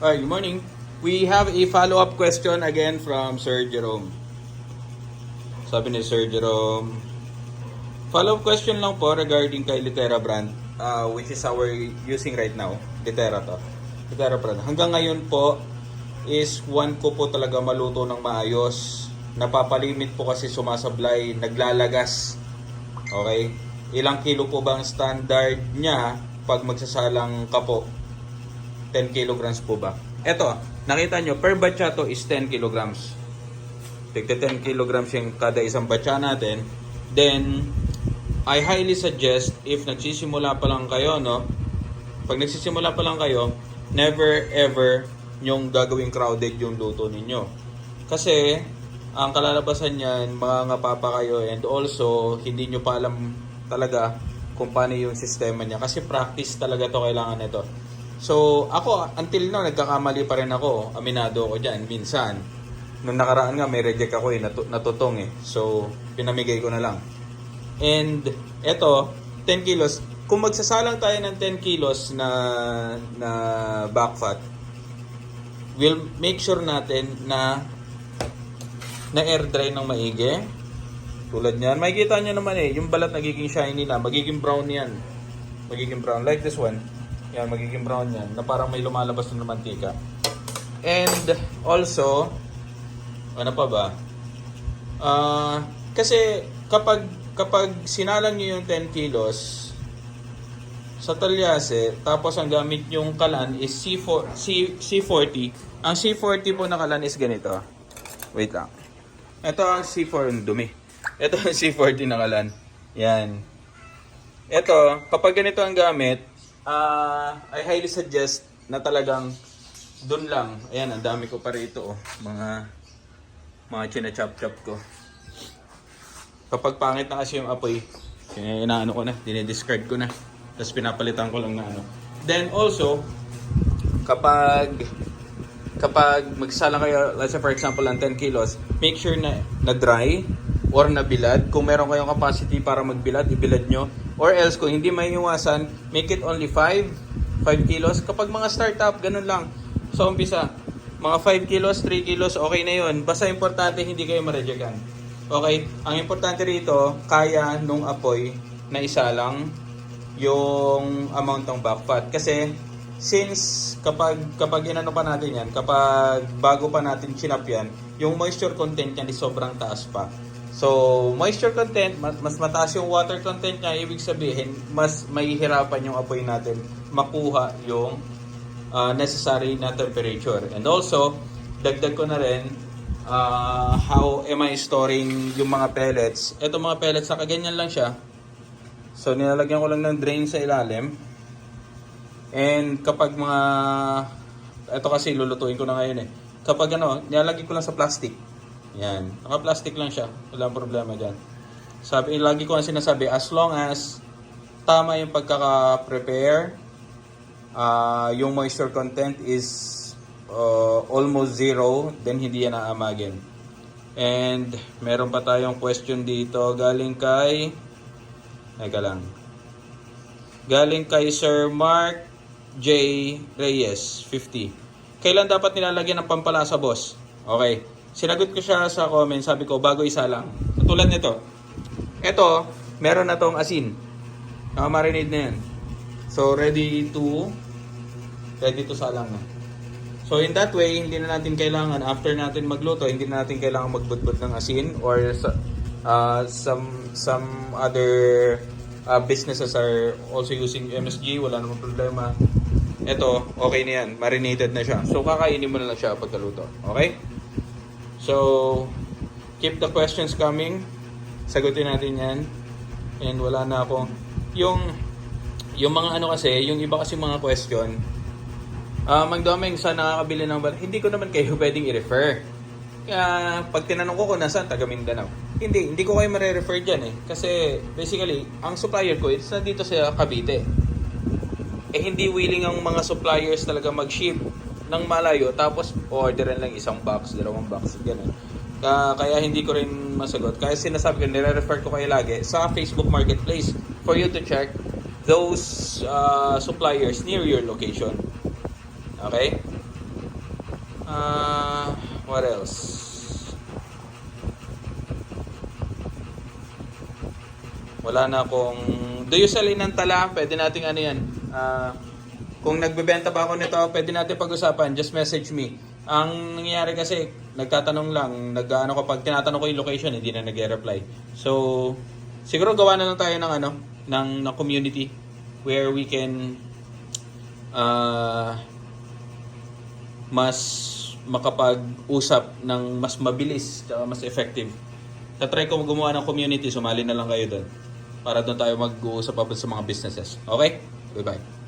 Alright, good morning. We have a follow-up question again from Sir Jerome. Sabi ni Sir Jerome, follow-up question lang po regarding kay Litera brand, uh, which is our using right now. Litera to. Litera brand. Hanggang ngayon po, is one ko po talaga maluto ng maayos. Napapalimit po kasi sumasablay, naglalagas. Okay? Ilang kilo po ba ang standard niya pag magsasalang ka po? 10 kilograms po ba? Eto, nakita nyo, per batcha to is 10 kilograms. Tigta 10 kilograms yung kada isang batcha natin. Then, I highly suggest, if nagsisimula pa lang kayo, no? Pag nagsisimula pa lang kayo, never ever yung gagawing crowded yung luto ninyo. Kasi, ang kalalabasan niyan, mga ngapapa kayo and also, hindi nyo pa alam talaga kung paano yung sistema niya. Kasi practice talaga to kailangan nito. So, ako, until now, nagkakamali pa rin ako. Aminado ako dyan, minsan. Nung nakaraan nga, may reject ako eh, natu- natutong eh. So, pinamigay ko na lang. And, eto, 10 kilos. Kung magsasalang tayo ng 10 kilos na, na back fat, we'll make sure natin na na air dry ng maigi. Tulad niyan. Makikita nyo naman eh, yung balat nagiging shiny na, magiging brown yan. Magiging brown. Like this one. Yan, magiging brown yan. Na parang may lumalabas na mantika. And also, ano pa ba? Ah, kasi kapag kapag sinalang niyo yung 10 kilos sa talyase, tapos ang gamit yung kalan is C4, C, C40. Ang C40 po na kalan is ganito. Wait lang. Ito ang C4 yung dumi. Ito ang C40 na kalan. Yan. Ito, kapag ganito ang gamit, ah I highly suggest na talagang doon lang. Ayan, ang dami ko pa rito. Oh. Mga mga china-chop-chop ko. Kapag pangit na kasi yung apoy, eh, inaano ko na, dinidiscard ko na. Tapos pinapalitan ko lang na ano. Then also, kapag kapag magsalang kayo, let's say for example, ng 10 kilos, make sure na, na dry or na bilad. Kung meron kayong capacity para magbilad, ibilad nyo. Or else, kung hindi may iwasan, make it only 5, 5 kilos. Kapag mga startup, ganun lang. So, umpisa, mga 5 kilos, 3 kilos, okay na yun. Basta importante, hindi kayo marejectan. Okay? Ang importante rito, kaya nung apoy na isa lang yung amount ng back fat. Kasi, since kapag kapag inano pa natin yan, kapag bago pa natin chinap yan, yung moisture content niya sobrang taas pa. So, moisture content, mas, mataas yung water content niya, ibig sabihin, mas mahihirapan yung apoy natin makuha yung uh, necessary na temperature. And also, dagdag ko na rin, uh, how am I storing yung mga pellets. Ito mga pellets, nakaganyan lang siya. So, nilalagyan ko lang ng drain sa ilalim. And kapag mga, ito kasi lulutuin ko na ngayon eh. Kapag ano, nilalagay ko lang sa plastic. Yan. Naka-plastic lang siya. Walang problema dyan. Sabi, lagi ko ang sinasabi, as long as tama yung pagkaka-prepare, ah yung moisture content is uh, almost zero, then hindi yan aamagin. And meron pa tayong question dito galing kay Teka lang. Galing kay Sir Mark J. Reyes, 50. Kailan dapat nilalagyan ng pampalasa, boss? Okay. Sinagot ko siya sa comment, sabi ko, bago isa lang. Tulad nito. Ito, meron na tong asin. Nakamarinate na yan. So, ready to, ready to salang na. So, in that way, hindi na natin kailangan, after natin magluto, hindi na natin kailangan magbudbud ng asin or uh, some, some other uh, businesses are also using MSG, wala namang problema. Ito, okay na yan. Marinated na siya. So, kakainin mo na lang siya pagkaluto. Okay? So, keep the questions coming. Sagutin natin yan. And wala na ako. Yung, yung mga ano kasi, yung iba kasi mga question, Ah, Mang Domeng, saan nakakabili ng bar? Hindi ko naman kayo pwedeng i-refer. Kaya pag tinanong ko kung nasaan, taga Mindanao. Hindi, hindi ko kayo mare-refer dyan eh. Kasi basically, ang supplier ko is nandito sa Cavite. Eh hindi willing ang mga suppliers talaga mag-ship ng malayo tapos orderin lang isang box, dalawang box, ganun. Kaya, kaya hindi ko rin masagot. Kaya sinasabi ko, nire-refer ko kayo lagi sa Facebook Marketplace for you to check those uh, suppliers near your location. Okay? Ah, what else? Wala na akong... Do you sell in ng tala? Pwede nating ano yan. Ah, kung nagbebenta pa ako nito, pwede natin pag-usapan. Just message me. Ang nangyayari kasi, nagtatanong lang, nag-ano kapag tinatanong ko yung location, hindi na nag-reply. So, siguro gawa na lang tayo ng ano, ng, ng community where we can ah mas makapag-usap ng mas mabilis at mas effective. Tatry ko gumawa ng community, sumali na lang kayo doon. Para doon tayo mag-uusap about sa mga businesses. Okay? Bye-bye.